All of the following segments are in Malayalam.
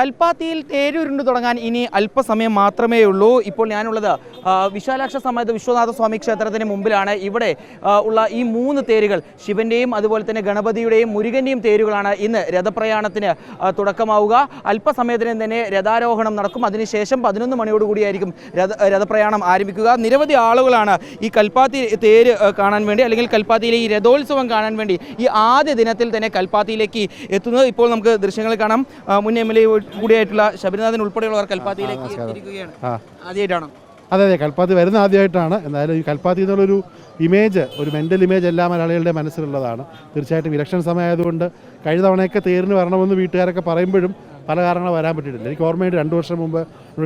കൽപ്പാത്തിയിൽ തേരുരുണ്ട് തുടങ്ങാൻ ഇനി അല്പസമയം മാത്രമേ ഉള്ളൂ ഇപ്പോൾ ഞാനുള്ളത് വിശാലാക്ഷ സമയത്ത് വിശ്വനാഥ സ്വാമി ക്ഷേത്രത്തിന് മുമ്പിലാണ് ഇവിടെ ഉള്ള ഈ മൂന്ന് തേരുകൾ. ശിവന്റെയും അതുപോലെ തന്നെ ഗണപതിയുടെയും മുരുകന്റെയും തേരുകളാണ് ഇന്ന് രഥപ്രയാണത്തിന് തുടക്കമാവുക. അല്പസമയത്തിന് തന്നെ രഥാരോഹണം നടക്കും. അതിനുശേഷം പതിനൊന്ന് മണിയോടുകൂടിയായിരിക്കും രഥ രഥപ്രയാണം ആരംഭിക്കുക. നിരവധി ആളുകളാണ് ഈ കൽപ്പാത്തി തേര് കാണാൻ വേണ്ടി അല്ലെങ്കിൽ കൽപ്പാത്തിയിലെ ഈ രഥോത്സവം കാണാൻ വേണ്ടി ഈ ആദ്യ ദിനത്തിൽ തന്നെ കൽപ്പാത്തിയിലേക്ക് എത്തുന്നത്. ഇപ്പോൾ നമുക്ക് ദൃശ്യങ്ങൾ കാണാം. മുൻ എം എൽ എ കൂടിയായിട്ടുള്ള ശബരിനാഥൻ ഉൾപ്പെടെയുള്ളവർ കൽപ്പാത്തിയിലേക്ക് എത്തിയിരിക്കുകയാണ്. ആദ്യമായിട്ടാണ്. അതെ അതെ കൽപ്പാത്തി വരുന്ന ആദ്യമായിട്ടാണ്. എന്തായാലും ഈ കൽപ്പാത്തി എന്നുള്ളൊരു ഇമേജ് ഒരു മെന്റൽ ഇമേജ് എല്ലാ മലയാളികളുടെ മനസ്സിലുള്ളതാണ്. തീർച്ചയായിട്ടും ഇലക്ഷൻ സമയമായതുകൊണ്ട് കഴിഞ്ഞ തവണയൊക്കെ തേരിന് വരണമെന്ന് വീട്ടുകാരൊക്കെ പറയുമ്പോഴും പല കാരണങ്ങൾ വരാൻ പറ്റിയിട്ടില്ല. എനിക്ക് ഓർമ്മയുണ്ട് രണ്ട് വർഷം മുമ്പ്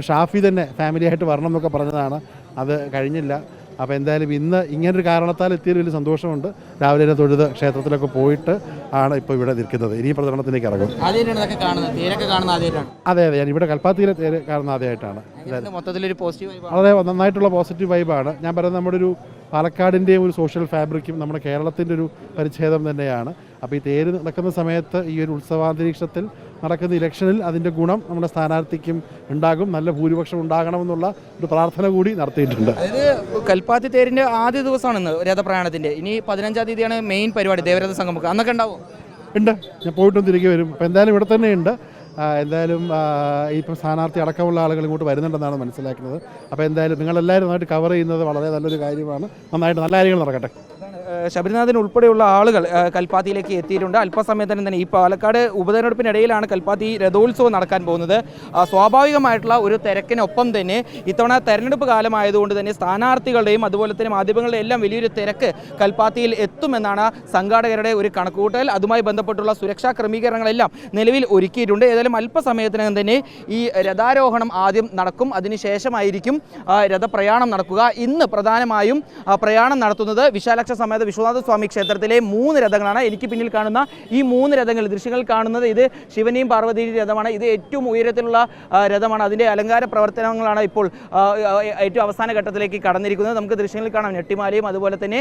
ഷാഫി തന്നെ ഫാമിലിയായിട്ട് വരണം എന്നൊക്കെ പറഞ്ഞതാണ്. അത് കഴിഞ്ഞില്ല. അപ്പോൾ എന്തായാലും ഇന്ന് ഇങ്ങനൊരു കാരണത്താൽ എത്തിയതിൽ വലിയ സന്തോഷമുണ്ട്. രാവിലെ തന്നെ തൊഴുത് ക്ഷേത്രത്തിലൊക്കെ പോയിട്ട് ആണ് ഇപ്പോൾ ഇവിടെ നിൽക്കുന്നത്. ഇനി പ്രചരണത്തിലേക്ക് ഇറങ്ങും. അതെ അതെ. ഞാൻ ഇവിടെ കൽപ്പാത്തിയിലെ തേര് കാണുന്ന ആദ്യമായിട്ടാണ്. അതെ നന്നായിട്ടുള്ള പോസിറ്റീവ് വൈബാണ് ഞാൻ പറയുന്നത് നമ്മുടെ ഒരു പാലക്കാടിന്റെയും ഒരു സോഷ്യൽ ഫാബ്രിക്കും നമ്മുടെ കേരളത്തിന്റെ ഒരു പരിച്ഛേദം തന്നെയാണ്. അപ്പോൾ ഈ തേര് നടക്കുന്ന സമയത്ത് ഈ ഒരു ഉത്സവാന്തരീക്ഷത്തിൽ നടക്കുന്ന ഇലക്ഷനിൽ അതിന്റെ ഗുണം നമ്മുടെ സ്ഥാനാർത്ഥിക്കും ഉണ്ടാകും. നല്ല ഭൂരിപക്ഷം ഉണ്ടാകണമെന്നുള്ള ഒരു പ്രാർത്ഥന കൂടി നടത്തിയിട്ടുണ്ട്. അതായത് കൽപ്പാത്തി തേരിന്റെ ആദ്യ ദിവസമാണ് ഇന്ന് രഥപ്രയാണത്തിന്റെ ഇനി പതിനഞ്ചാം തീയതിയാണ് മെയിൻ പരിപാടി ദേവരഥ സംഗമം അന്നൊക്കെ ഉണ്ടാവും? ഉണ്ട്. ഞാൻ പോയിട്ടും തിരികെ വരും. അപ്പോൾ എന്തായാലും ഇവിടെ തന്നെ ഉണ്ട് എന്തായാലും ഇപ്പം സ്ഥാനാർത്ഥി അടക്കമുള്ള ആളുകൾ ഇങ്ങോട്ട് വരുന്നുണ്ടെന്നാണ് മനസ്സിലാക്കുന്നത്. അപ്പോൾ എന്തായാലും നിങ്ങളെല്ലാവരും നന്നായിട്ട് കവർ ചെയ്യുന്നത് വളരെ നല്ലൊരു കാര്യമാണ്. നന്നായിട്ട് നല്ല കാര്യങ്ങൾ നടക്കട്ടെ. ശബരിനാഥൻ ഉൾപ്പെടെയുള്ള ആളുകൾ കൽപ്പാത്തിയിലേക്ക് എത്തിയിട്ടുണ്ട്. അല്പസമയത്തിന് തന്നെ ഈ പാലക്കാട് ഉപതെരഞ്ഞെടുപ്പിനിടയിലാണ് കൽപ്പാത്തി രഥോത്സവം നടക്കാൻ പോകുന്നത്. സ്വാഭാവികമായിട്ടുള്ള ഒരു തിരക്കിനൊപ്പം തന്നെ ഇത്തവണ തെരഞ്ഞെടുപ്പ് കാലമായതുകൊണ്ട് തന്നെ സ്ഥാനാർത്ഥികളുടെയും അതുപോലെ തന്നെ മാധ്യമങ്ങളുടെ എല്ലാം വലിയൊരു തിരക്ക് കൽപ്പാത്തിയിൽ എത്തുമെന്നാണ് സംഘാടകരുടെ ഒരു കണക്കുകൂട്ടൽ. അതുമായി ബന്ധപ്പെട്ടുള്ള സുരക്ഷാ ക്രമീകരണങ്ങളെല്ലാം നിലവിൽ ഒരുക്കിയിട്ടുണ്ട്. ഏതായാലും അല്പസമയത്തിനകം തന്നെ ഈ രഥാരോഹണം ആദ്യം നടക്കും. അതിനുശേഷമായിരിക്കും രഥപ്രയാണം നടക്കുക. ഇന്ന് പ്രധാനമായും പ്രയാണം നടത്തുന്നത് വിശാലക്ഷ സമേത വിശ്വനാഥ സ്വാമി ക്ഷേത്രത്തിലെ മൂന്ന് രഥങ്ങളാണ് എനിക്ക് പിന്നിൽ കാണുന്ന ഈ മൂന്ന് രഥങ്ങൾ ദൃശ്യങ്ങൾ കാണുന്നത്. ഇത് ശിവനെയും പാർവതിയുടെയും രഥമാണ്. ഇത് ഏറ്റവും ഉയരത്തിലുള്ള രഥമാണ്. അതിന്റെ അലങ്കാര പ്രവർത്തനങ്ങളാണ് ഇപ്പോൾ ഏറ്റവും അവസാന ഘട്ടത്തിലേക്ക് കടന്നിരിക്കുന്നത്. നമുക്ക് ദൃശ്യങ്ങളിൽ കാണാം. ഞെട്ടിമാലയും അതുപോലെ തന്നെ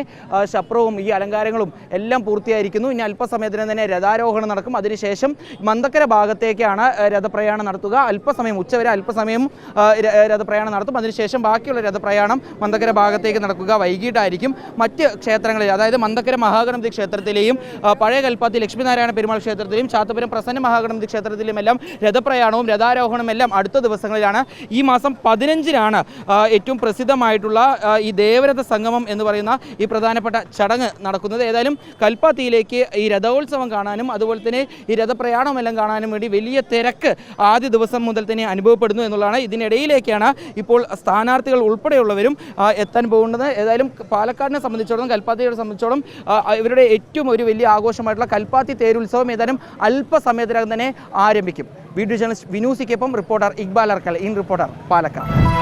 ശപ്രവും ഈ അലങ്കാരങ്ങളും എല്ലാം പൂർത്തിയായിരിക്കുന്നു. ഇനി അല്പസമയത്തിന് തന്നെ രഥാരോഹണം നടക്കും. അതിനുശേഷം മന്ദക്കര ഭാഗത്തേക്കാണ് രഥപ്രയാണം നടത്തുക. അല്പസമയം ഉച്ചവരെ അല്പസമയം രഥപ്രയാണം നടത്തും. അതിനുശേഷം ബാക്കിയുള്ള രഥപ്രയാണം മന്ദക്കര ഭാഗത്തേക്ക് നടക്കുക. വൈകിട്ടായിരിക്കും. മറ്റ് ക്ഷേത്രങ്ങളിൽ അതായത് മന്ദക്കര മഹാഗണപതി ക്ഷേത്രത്തിലെയും പഴയ കൽപ്പാത്തി ലക്ഷ്മിനാരായണ പെരുമാൾ ക്ഷേത്രത്തിലെയും ചാത്തപുരം പ്രസന്ന മഹാഗണപതി ക്ഷേത്രത്തിലും എല്ലാം രഥപ്രയാണവും രഥാരോഹണവും എല്ലാം അടുത്ത ദിവസങ്ങളിലാണ് ഈ മാസം പതിനഞ്ചിനാണ് ഏറ്റവും പ്രസിദ്ധമായിട്ടുള്ള ഈ ദേവരഥ സംഗമം എന്ന് പറയുന്ന ഈ പ്രധാനപ്പെട്ട ചടങ്ങ് നടക്കുന്നത്. ഏതായാലും കൽപ്പാത്തിയിലേക്ക് ഈ രഥോത്സവം കാണാനും അതുപോലെ തന്നെ ഈ രഥപ്രയാണം എല്ലാം കാണാനും വേണ്ടി വലിയ തിരക്ക് ആദ്യ ദിവസം മുതൽ തന്നെ അനുഭവപ്പെടുന്നു എന്നുള്ളതാണ്. ഇതിനിടയിലേക്കാണ് ഇപ്പോൾ സ്ഥാനാർത്ഥികൾ ഉൾപ്പെടെയുള്ളവരും എത്താൻ പോകുന്നത്. ഏതായാലും പാലക്കാടിനെ സംബന്ധിച്ചിടത്തോളം കൽപ്പാത്തിയെ സംബന്ധിച്ചിടത്തോളം സംബന്ധിച്ചോളം ഇവരുടെ ഏറ്റവും ഒരു വലിയ ആഘോഷമായിട്ടുള്ള കൽപ്പാത്തി തേരുത്സവം ഏതായാലും അല്പസമയത്തിനകം തന്നെ ആരംഭിക്കും. Video journalist വിനൂസിക്കൊപ്പം reporter Iqbal Arkal in reporter Palakkad.